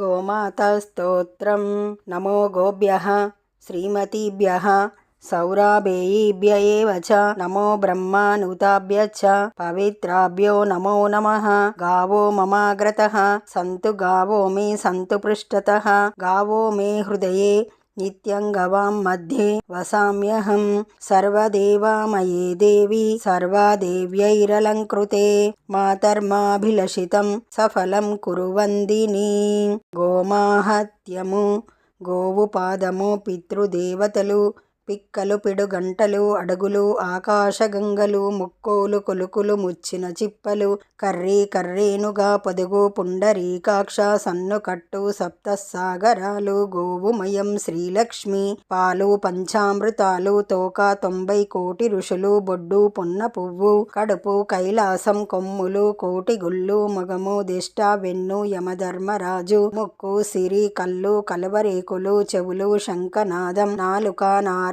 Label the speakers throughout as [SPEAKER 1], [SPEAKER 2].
[SPEAKER 1] గోమాతస్తోత్రం నమో గోభ్య. శ్రీమతీభ్య. సౌరాభేయీభ్య చ. నమో బ్రహ్మానుతాభ్య చ. పవిత్రాభ్యో నమో నమ. గావో మమాగ్రత. సంతు గావో మే సంతు పృష్ఠత గావో మే హృదయే నిత్యంగవాం మధ్యే వసామ్యహం సర్వదేవామయే దేవి సర్వాదేవ్యైరలంకృతే మాతర్మాభిలషితం సఫలం కురువందిని గోమాహత్యము గోవు పాదము పితృదేవతలు పిక్కలు పిడుగంటలు అడుగులు ఆకాశగంగలు ముక్కోలు కొలుకులు ముచ్చిన చిప్పలు కర్రీ కర్రీనుగా పొదుగు పుండరీకాక్ష సన్నుకట్టు సప్తసాగరాలు గోవుమయం శ్రీలక్ష్మి పాలు పంచామృతాలు తోక తొంభై కోటి ఋషులు బొడ్డు పొన్న పువ్వు కడుపు కైలాసం కొమ్ములు కోటి గుళ్ళు మగము దిష్ట వెన్ను యమధర్మరాజు ముక్కు సిరి కళ్ళు కలవరేకులు చెవులు శంఖనాదం నాలుక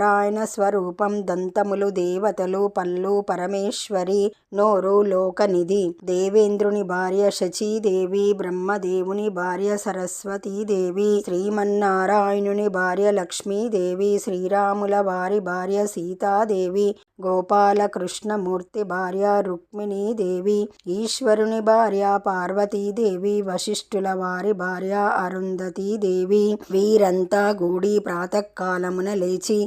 [SPEAKER 1] నారాయణ స్వరూపం దంతములు దేవతలు పళ్ళు పరమేశ్వరి నోరు లోకనిధి. దేవేంద్రుని భార్య శచీదేవి బ్రహ్మదేవుని భార్య సరస్వతీదేవి శ్రీమన్నారాయణుని భార్య లక్ష్మీదేవి శ్రీరాముల వారి భార్య సీతాదేవి గోపాలకృష్ణమూర్తి భార్య రుక్మిణీదేవి ఈశ్వరుని భార్య పార్వతీదేవి వశిష్ఠుల వారి భార్య అరుంధతీదేవి. వీరంతా గూడి ప్రాతకాలమున లేచి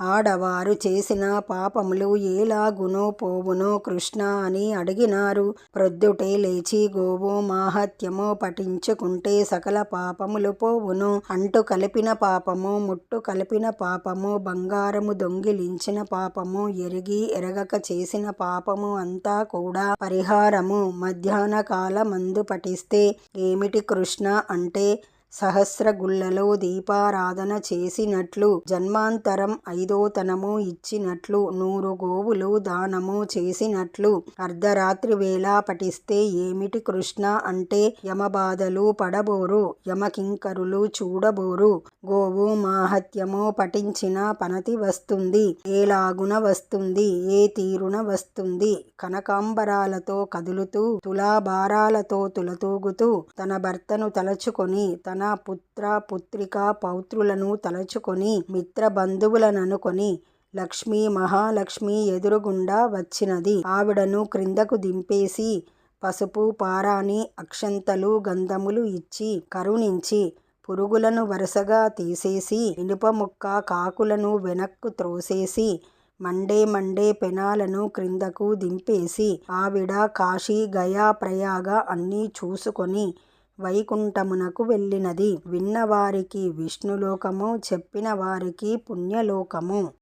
[SPEAKER 1] ఆడవారు చేసిన పాపములు ఏలాగునో పోవునో కృష్ణ అని అడిగినారు. ప్రొద్దుటే లేచి గోవు మాహత్యము పఠించుకుంటే సకల పాపములు పోవును. అంటు కలిపిన పాపము ముట్టు కలిపిన పాపము బంగారము దొంగిలించిన పాపము ఎరిగి ఎరగక చేసిన పాపము అంతా కూడా పరిహారము. మధ్యాహ్న కాలమందు పఠిస్తే ఏమిటి కృష్ణ అంటే సహస్రగుళ్ళలో దీపారాధన చేసినట్లు జన్మాంతరం ఐదోతనము ఇచ్చినట్లు నూరు గోవులు దానము చేసినట్లు అర్ధరాత్రి వేళ పఠిస్తే ఏమిటి కృష్ణ అంటే యమబాధలు పడబోరు యమకింకరులు చూడబోరు గోవు మాహత్యము పఠించిన పనతి వస్తుంది ఏలాగున వస్తుంది ఏ తీరున వస్తుంది కనకాంబరాలతో కదులుతూ తులాభారాలతో తులతూగుతూ తన భర్తను తలచుకొని తన పుత్ర పుత్రిక పౌత్రులను తలచుకొని మిత్రబంధువులననుకొని లక్ష్మీ మహాలక్ష్మి ఎదురుగుండా వచ్చినది. ఆవిడను క్రిందకు దింపేసి పసుపు పారాని అక్షంతలు గంధములు ఇచ్చి కరుణించి పురుగులను వరుసగా తీసేసి ఇనుప ముక్క కాకులను వెనక్కు త్రోసేసి మండే మండే పెనాలను క్రిందకు దింపేసి ఆవిడ కాశీ గయా ప్రయాగ అన్నీ చూసుకొని వైకుంఠమునకు వెళ్ళినది. విన్నవారికి విష్ణులోకము చెప్పిన వారికి పుణ్యలోకము.